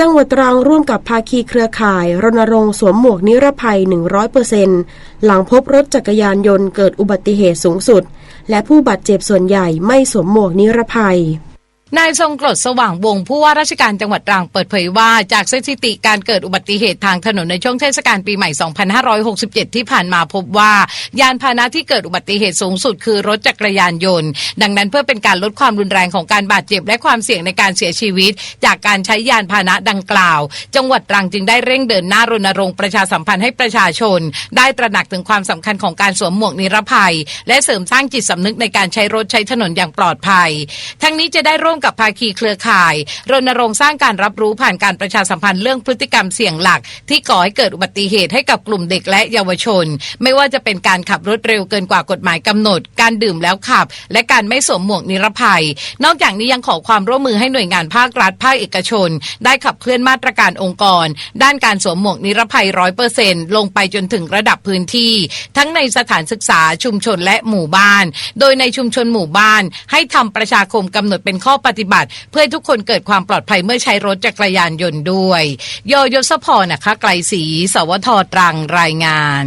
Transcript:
จังหวัดตรังร่วมกับภาคีเครือข่าย รณรงค์สวมหมวกนิรภัย 100%หลังพบรถจักรยานยนต์เกิดอุบัติเหตุสูงสุด และผู้บาดเจ็บส่วนใหญ่ไม่สวมหมวกนิรภัย นายทรงกรดสว่างวงผู้ว่าราชการจังหวัดตรังเปิดเผยว่าจากสถิติการเกิดอุบัติเหตุทางถนนในช่วงเทศกาลปีใหม่ 2567 ที่ผ่านมาพบว่า ยานพาหนะที่เกิดอุบัติเหตุสูงสุดคือรถจักรยานยนต์ ดังนั้นเพื่อเป็นการลดความรุนแรงของการบาดเจ็บและความเสี่ยงในการเสียชีวิต จากการใช้ยานพาหนะดังกล่าว จังหวัดตรังจึงได้เร่งเดินหน้ารณรงค์ประชาสัมพันธ์ให้ประชาชน ได้ตระหนักถึงความสำคัญของการสวมหมวกนิรภัย และเสริมสร้างจิตสำนึกในการใช้รถใช้ถนนอย่างปลอดภัย ทั้งนี้จะได้ร่วมกับภาคีเครือข่าย รณรงค์สร้างการรับรู้ผ่านการประชาสัมพันธ์เรื่องพฤติกรรมเสี่ยงหลัก ที่ก่อให้เกิดอุบัติเหตุให้กับกลุ่มเด็กและเยาวชน ไม่ว่าจะเป็นการขับรถเร็วเกินกว่ากฎหมายกำหนด การดื่มแล้วขับ และการไม่สวมหมวกนิรภัย นอกจากนี้ยังขอความร่วมมือให้หน่วยงานภาครัฐภาคเอกชน ได้ขับเคลื่อนมาตรการองค์กร ด้านการสวมหมวกนิรภัยร้อยเปอร์เซ็นลงไปจนถึงระดับพื้นที่ ทั้งในสถานศึกษาชุมชนและหมู่บ้าน โดยในชุมชนหมู่บ้าน ให้ทำประชาคมกำหนดเป็นข้อปฏิบัติ เพื่อให้ทุกคนเกิดความปลอดภัยเมื่อใช้รถจักรยานยนต์ด้วย โยยศพรนะคะไกลศรีสวทตรังรายงาน